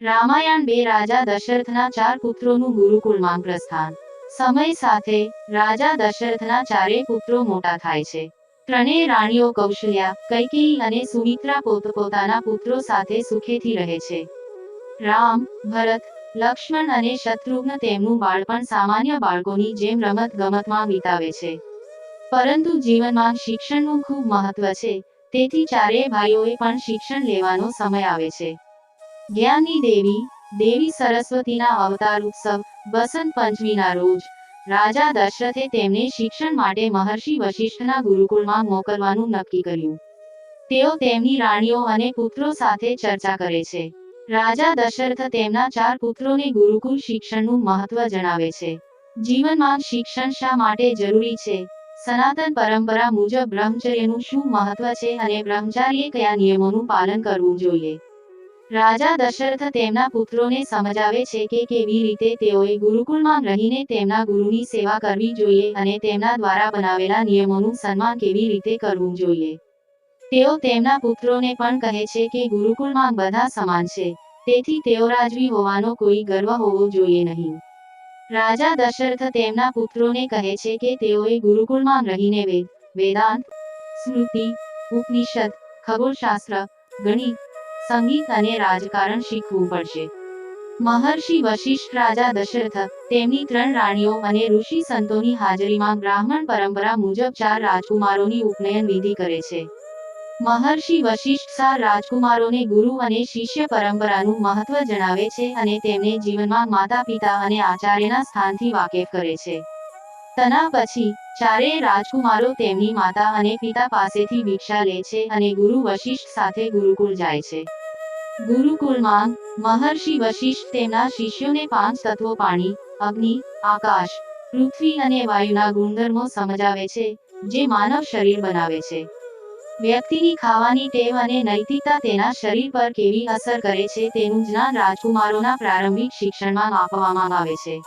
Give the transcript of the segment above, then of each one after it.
રામાયણ બે રાજા દશરથના ચાર પુત્રોનું ગુરુકુળમાં પ્રસ્થાન સમય સાથે, રાજા દશરથના ચારે પુત્રો મોટા થાય છે. ત્રણેય રાણીઓ કૌશલ્યા, કૈકેયી અને સુમિત્રા પોતપોતાના પુત્રો સાથે સુખેથી રહે છે. રામ, ભરત, લક્ષ્મણ અને શત્રુઘ્ન તેમનું બાળપણ સામાન્ય બાળકોની જેમ રમત ગમતમાં વિતાવે છે. પરંતુ જીવનમાં શિક્ષણનું ખૂબ મહત્વ છે, તેથી ચારેય ભાઈઓએ પણ શિક્ષણ લેવાનો સમય આવે છે. જ્ઞાનની દેવી દેવી સરસ્વતીના અવતાર ઉત્સવ, બસંત પંચમીના રોજ. રાજા દશરથે તેમને શિક્ષણ માટે મહર્ષિ વશિષ્ઠના ગુરુકુળમાં મોકલવાનું નક્કી કર્યું. તેઓ તેમની રાણીઓ અને પુત્રો સાથે ચર્ચા કરે છે. રાજા દશરથ તેમના ચાર પુત્રોને ગુરુકુળ શિક્ષણનું મહત્વ જણાવે છે. જીવનમાં શિક્ષણ શા માટે જરૂરી છે? સનાતન પરંપરા મુજબ બ્રહ્મચર્યનું શું મહત્વ છે અને બ્રહ્મચારીએ કયા નિયમોનું પાલન કરવું જોઈએ? રાજા દશરથ તેમના પુત્રોને સમજાવે છે કે કેવી રીતે તેઓએ ગુરુકુળમાં રહીને તેમના ગુરુની સેવા કરવી જોઈએ અને તેમના દ્વારા બનાવેલા નિયમોનું સન્માન કેવી રીતે કરવું જોઈએ. તેઓ તેમના પુત્રોને પણ કહે છે કે ગુરુકુળમાં બધા સમાન છે, તેથી તેઓ રાજવી હોવાનો કોઈ ગર્વ હોવો જોઈએ નહીં. રાજા દશરથ તેમના પુત્રોને કહે છે કે તેઓએ ગુરુકુળમાં રહીને વેદ, વેદાંત, સ્મૃતિ, ઉપનિષદ, ખગોળશાસ્ત્ર, ગણિત સંગીત અને રાજકારણ શીખવું પડશે. મહર્ષિ વશિષ્ઠ રાજા દશરથ, તેમની ત્રણ રાણીઓ અને ઋષિ સંતોની હાજરીમાં બ્રાહ્મણ પરંપરા મુજબ ચાર રાજકુમારોની ઉપનયન વિધિ કરે છે. મહર્ષિ વશિષ્ઠ સાર રાજકુમારોને ગુરુ અને શિષ્ય પરંપરાનું મહત્વ જણાવે છે અને તેમને જીવનમાં માતા પિતા અને આચાર્યના સ્થાનથી વાકેફ કરે છે. તના પછી, ચારેય રાજકુમારો તેમની માતા અને પિતા પાસેથી ભિક્ષા લે છે અને ગુરુ વશિષ્ઠ સાથે ગુરુકુળ જાય છે. ગુરુકુળમાં મહર્ષિ વશિષ્ઠ તેમના શિષ્યોને પાંચ તત્વો પાણી, અગ્નિ, આકાશ, પૃથ્વી અને વાયુના ગુણધર્મો સમજાવે છે, જે માનવ શરીર બનાવે છે. વ્યક્તિની ખાવાની ટેવ અને નૈતિકતા તેના શરીર પર કેવી અસર કરે છે તેનું જ્ઞાન રાજકુમારોના પ્રારંભિક શિક્ષણમાં આપવામાં આવે છે.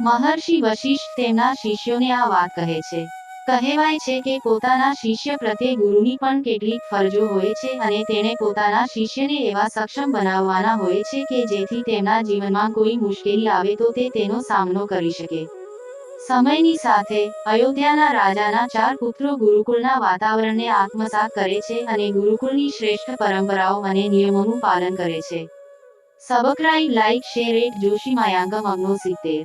મહર્ષિ વશિષ્ઠ તેમના શિષ્યોને આ વાત કહે છે. કહેવાય છે કે પોતાના શિષ્ય પ્રત્યે ગુરુની પણ કેટલીક ફરજો હોય છે અને તેણે પોતાના શિષ્યને એવા સક્ષમ બનાવવાના હોય છે કે જેથી તેમના જીવનમાં કોઈ મુશ્કેલી આવે તો તે તેનો સામનો કરી શકે. સમયની સાથે, અયોધ્યાના રાજાના ચાર પુત્રો ગુરુકુળના વાતાવરણને આત્મસાત કરે છે અને ગુરુકુળની શ્રેષ્ઠ પરંપરાઓ અને નિયમોનું પાલન કરે છે. સબસ્ક્રાઇબ, લાઇક, શેર એટ જોશી, માયાંગમ અગ્નો સિત્તેર